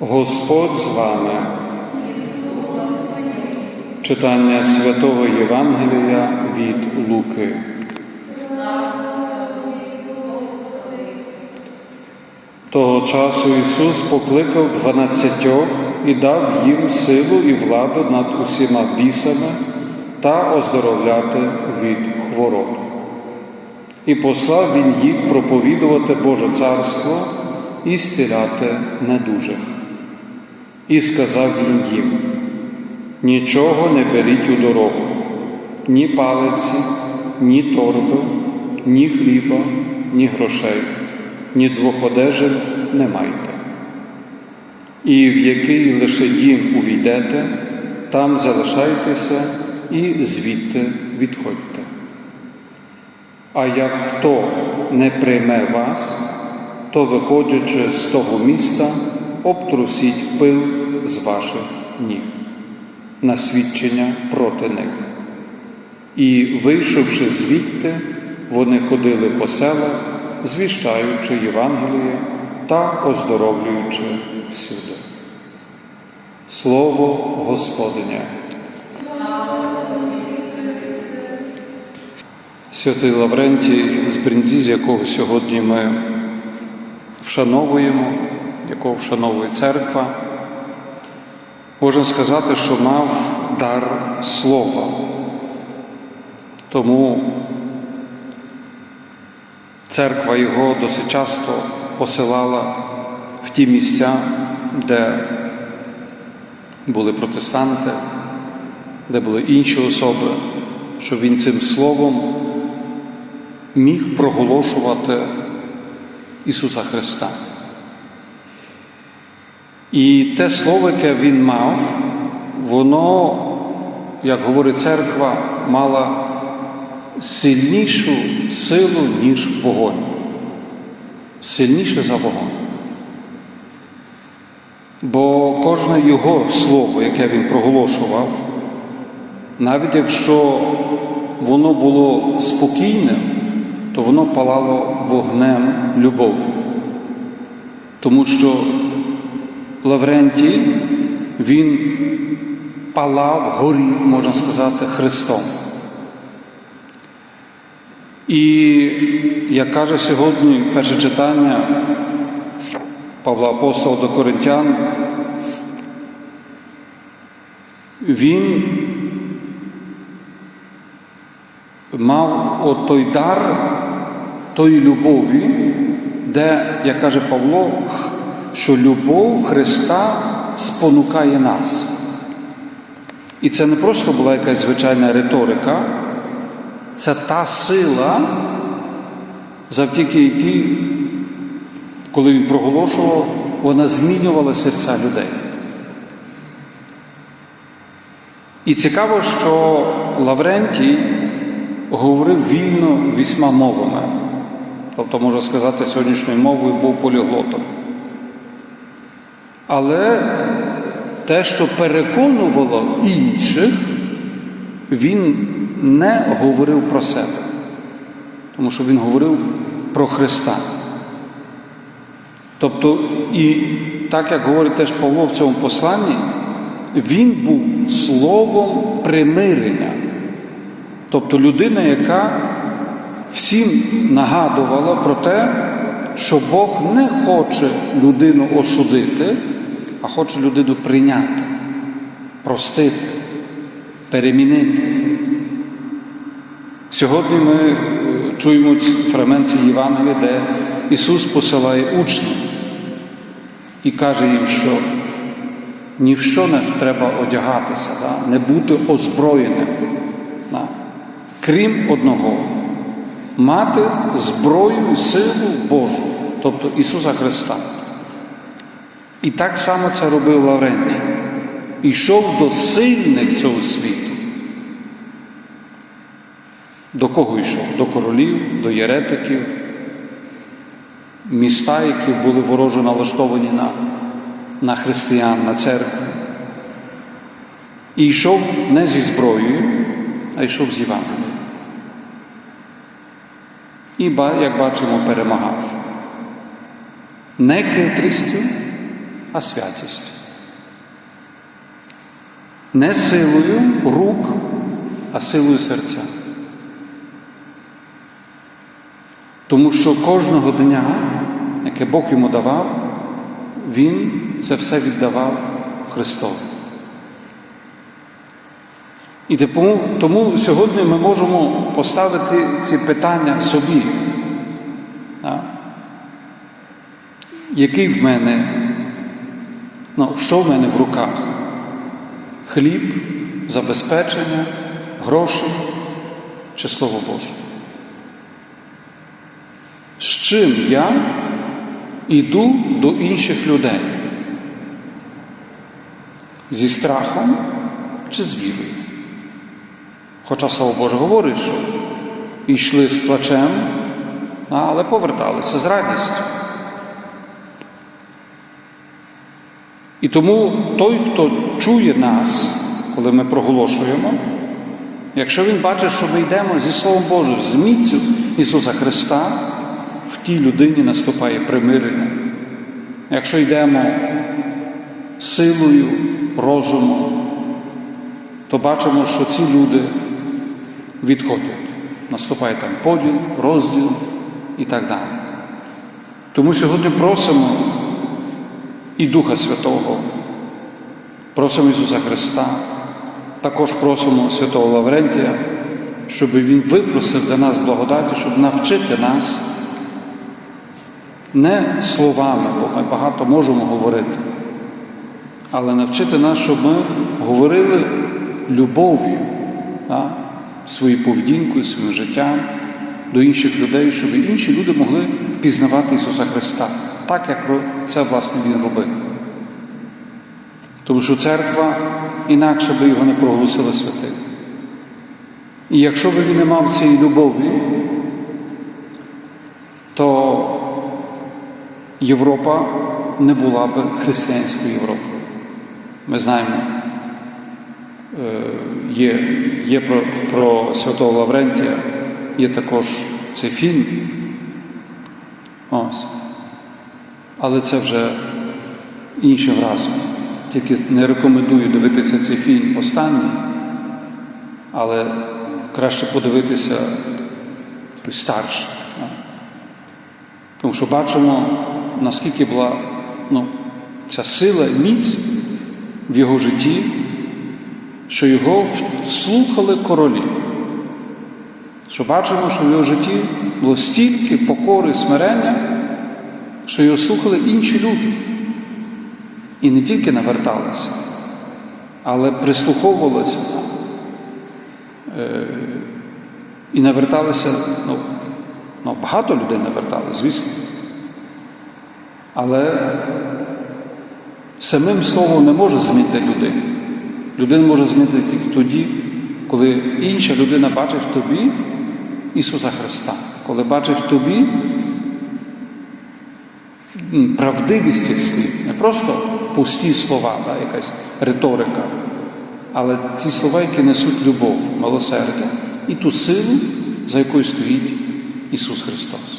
Господь з вами. Читання святого Євангелія від Луки. Того часу Ісус покликав дванадцятьох і дав їм силу і владу над усіма бісами та оздоровляти від хвороб. І послав Він їх проповідувати Боже Царство і зціляти недужих. І сказав він їм: нічого не беріть у дорогу, ні палиці, ні торби, ні хліба, ні грошей, ні двох одежин не майте. І в який лише дім увійдете, там залишайтеся і звідти відходьте. А як хто не прийме вас, то, виходячи з того міста, обтрусіть пил з ваших ніг на свідчення проти них. І, вийшовши звідти, вони ходили по селах, звіщаючи Євангеліє та оздоровлюючи всюди. Слово Господнє. Святий Лаврентій з Бріндізі, якого сьогодні ми вшановуємо, якого вшановує церква, можна сказати, що мав дар слова. Тому церква його досить часто посилала в ті місця, де були протестанти, де були інші особи, щоб він цим словом міг проголошувати Ісуса Христа. І те слово, яке він мав, воно, як говорить церква, мала сильнішу силу, ніж вогонь. Сильніше за вогонь. Бо кожне його слово, яке він проголошував, навіть якщо воно було спокійним, то воно палало вогнем любові. Тому що Лаврентій, він палав, горів, можна сказати, Христом. І, як каже сьогодні перше читання Павла Апостола до Коринтян, він мав от той дар тої любові, де, як каже Павло, що любов Христа спонукає нас. І це не просто була якась звичайна риторика, це та сила, завдяки якій, коли він проголошував, вона змінювала серця людей. І цікаво, що Лаврентій говорив вільно вісьма мовами. Тобто, можна сказати, сьогоднішньою мовою був поліглотом. Але те, що переконувало інших, він не говорив про себе, тому що він говорив про Христа. Тобто, і так як говорить теж Павло в цьому посланні, він був словом примирення. Тобто людина, яка всім нагадувала про те, що Бог не хоче людину осудити, а хоче людину прийняти, простити, перемінити. Сьогодні ми чуємо фрагмент Євангелія, де Ісус посилає учнів і каже їм, що ні в що не треба одягатися, да? не бути озброєним. Да? Крім одного, мати зброю силу Божу, тобто Ісуса Христа. І так само це робив Лаврентій. Ішов до сильних цього світу. До кого йшов? До королів, до єретиків, міста, які були ворожо налаштовані на, на християн, на церкву. І йшов не зі зброєю, а йшов з Євангелієм. І, як бачимо, перемагав. Не хитрістю, а святістю. Не силою рук, а силою серця. Тому що кожного дня, яке Бог йому давав, він це все віддавав Христові. І тому, тому сьогодні ми можемо поставити ці питання собі. Який в мене, ну, що в мене в руках? Хліб, забезпечення, гроші чи Слово Боже? З чим я йду до інших людей? Зі страхом чи з вірою? Хоча Слово Боже говорить, що йшли з плачем, але поверталися з радістю. І тому той, хто чує нас, коли ми проголошуємо, якщо він бачить, що ми йдемо зі Словом Божим, з міцю Ісуса Христа, в тій людині наступає примирення. Якщо йдемо силою, розумом, то бачимо, що ці люди відходять. Наступає там поділ, розділ і так далі. Тому сьогодні просимо і Духа Святого, просимо Ісуса Христа, також просимо Святого Лаврентія, щоб Він випросив для нас благодаті, щоб навчити нас не словами, бо ми багато можемо говорити, але навчити нас, щоб ми говорили любов'ю, да, своєю поведінкою, своїм життям до інших людей, щоб інші люди могли пізнавати Ісуса Христа, так як це, власне, Він робив. Тому що церква інакше би його не проголосила святим. І якщо б він не мав цієї любові, то Європа не була б християнською Європою. Ми знаємо, є є про, про Святого Лаврентія, є також цей фільм. Ось. Але це вже іншим разом. Тільки не рекомендую дивитися цей фільм останній, але краще подивитися старший. Тому що бачимо, наскільки була ну, ця сила і міць в його житті, що його слухали королі. Що бачимо, що в його житті було стільки покори, смирення, що його слухали інші люди. І не тільки наверталися, але прислуховувалися е, і наверталися, ну, ну, багато людей наверталися, звісно. Але самим словом не може змінити людину. Людина може змінити тільки тоді, коли інша людина бачить в тобі Ісуса Христа, коли бачить в тобі правдивість цих слів, не просто пусті слова, да, якась риторика, але ці слова, які несуть любов, милосердя і ту силу, за якою стоїть Ісус Христос.